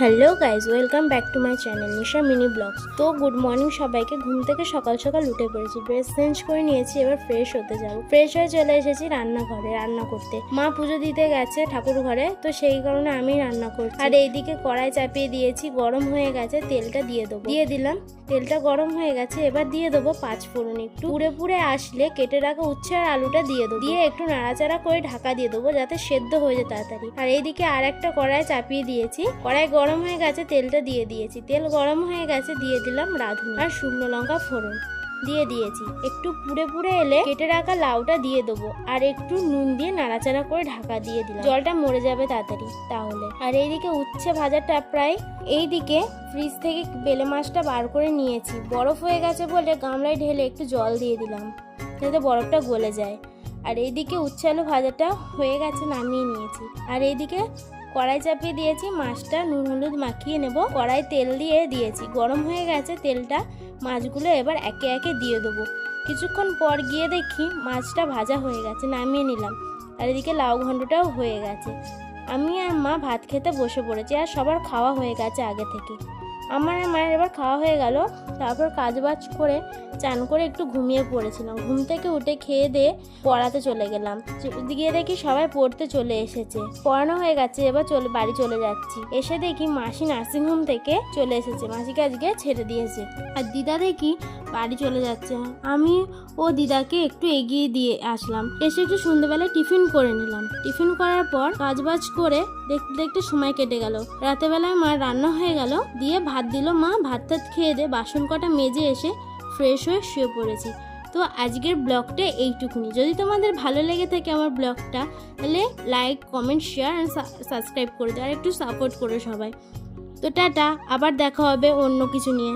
Hello guys welcome back to my channel Nisha mini vlog তো good morning সবাইকে। ঘুম থেকে সকাল সকাল উঠে পড়েছি। ড্রেস চেঞ্জ করে নিয়েছি, এবার ফ্রেশ হতে যাব। ফ্রেশ হয়ে চলে এসেছি রান্নাঘরে, রান্না করতে। মা পুজো দিতে গেছে ঠাকুর ঘরে, তো সেই কারণে আমি রান্না করছি। আর এইদিকে কড়াই চাপিয়ে দিয়েছি, গরম হয়ে গেছে, তেলটা দিয়ে দেবো। দিয়ে দিলাম। তেলটা গরম হয়ে গেছে, এবার দিয়ে দেবো পাঁচ ফোড়ন একটু। পুড়ে পুড়ে আসলে কেটে রাখা উচ্ছে আর আলুটা দিয়ে দেবো। দিয়ে একটু নাড়াচাড়া করে ঢাকা দিয়ে দেবো যাতে সেদ্ধ হয়ে যায় তাড়াতাড়ি। আর এইদিকে আর একটা কড়াই চাপিয়ে দিয়েছি। কড়াই গরম হয়ে গেছে, তেলটা দিয়ে দিয়েছি। তেল গরম হয়ে গেছে, দিয়ে দিলাম রাঁধুনি আর শুকনো লঙ্কা ফোড়ন। দিয়ে দিয়েছি। একটু পুড়ে পুড়ে এলে কেটে রাখা লাউটা দিয়ে দেবো। আর একটু নুন দিয়ে নাড়াচাড়া করে ঢাকা দিয়ে দিলাম। জলটা মরে যাবে তাড়াতাড়ি তাহলে। আর এইদিকে উচ্ছে ভাজাটা প্রায় এইদিকে ফ্রিজ থেকে বেলে মাছটা বার করে নিয়েছি। বরফ হয়ে গেছে বলে গামলায় ঢেলে একটু জল দিয়ে দিলাম, যাতে বরফটা গলে যায়। আর এইদিকে উচ্ছে আলু ভাজাটা হয়ে গেছে, নামিয়ে নিয়েছি। আর এইদিকে কড়াই চাপিয়ে দিয়েছি, মাছটা নুন হলুদ মাখিয়ে নেব। কড়াই তেল দিয়ে দিয়েছি, গরম হয়ে গেছে তেলটা। মাছগুলো এবার একে একে দিয়ে দেবো। কিছুক্ষণ পর গিয়ে দেখি মাছটা ভাজা হয়ে গেছে, নামিয়ে নিলাম। আর এদিকে লাউ ঘণ্টটাও হয়ে গেছে। আমি আর মা ভাত খেতে বসে পড়েছি, আর সবার খাওয়া হয়ে গেছে আগে থেকে। আমার আর মায়ের এবার খাওয়া হয়ে গেল। তারপর কাজ বাজ করে চান করে একটু ঘুমিয়ে পড়েছিলাম। ঘুম থেকে উঠে খেয়ে দিয়ে পড়াতে চলে গেলাম। গিয়ে দেখি সবাই পড়তে চলে এসেছে। পড়ানো হয়ে গেছে, এবার চলে, বাড়ি চলে যাচ্ছি। এসে দেখি মাসি নার্সিংহোম থেকে চলে এসেছে। মাসিকে আজকে ছেড়ে দিয়েছে। আর দিদা দেখি বাড়ি চলে যাচ্ছে। আমি ও দিদাকে একটু এগিয়ে দিয়ে আসলাম। এসে একটু সন্ধ্যেবেলায় টিফিন করে নিলাম। টিফিন করার পর কাজবাজ করে দেখতে দেখতে সময় কেটে গেল। রাতেবেলায় মা রান্না হয়ে গেল। দিয়ে ভাত দিল মা। ভাত টাত খেয়ে দিয়ে বাসন কটা মেজে এসে ফ্রেশ হয়ে শুয়ে পড়েছি। তো আজকের ব্লগটা এইটুকুনি। যদি তোমাদের ভালো লেগে থাকে আমার ব্লগটা, তাহলে like comment share and subscribe করে দাও। আর একটু সাপোর্ট করো সবাই। তো টাটা। আবার দেখা হবে অন্য কিছু নিয়ে।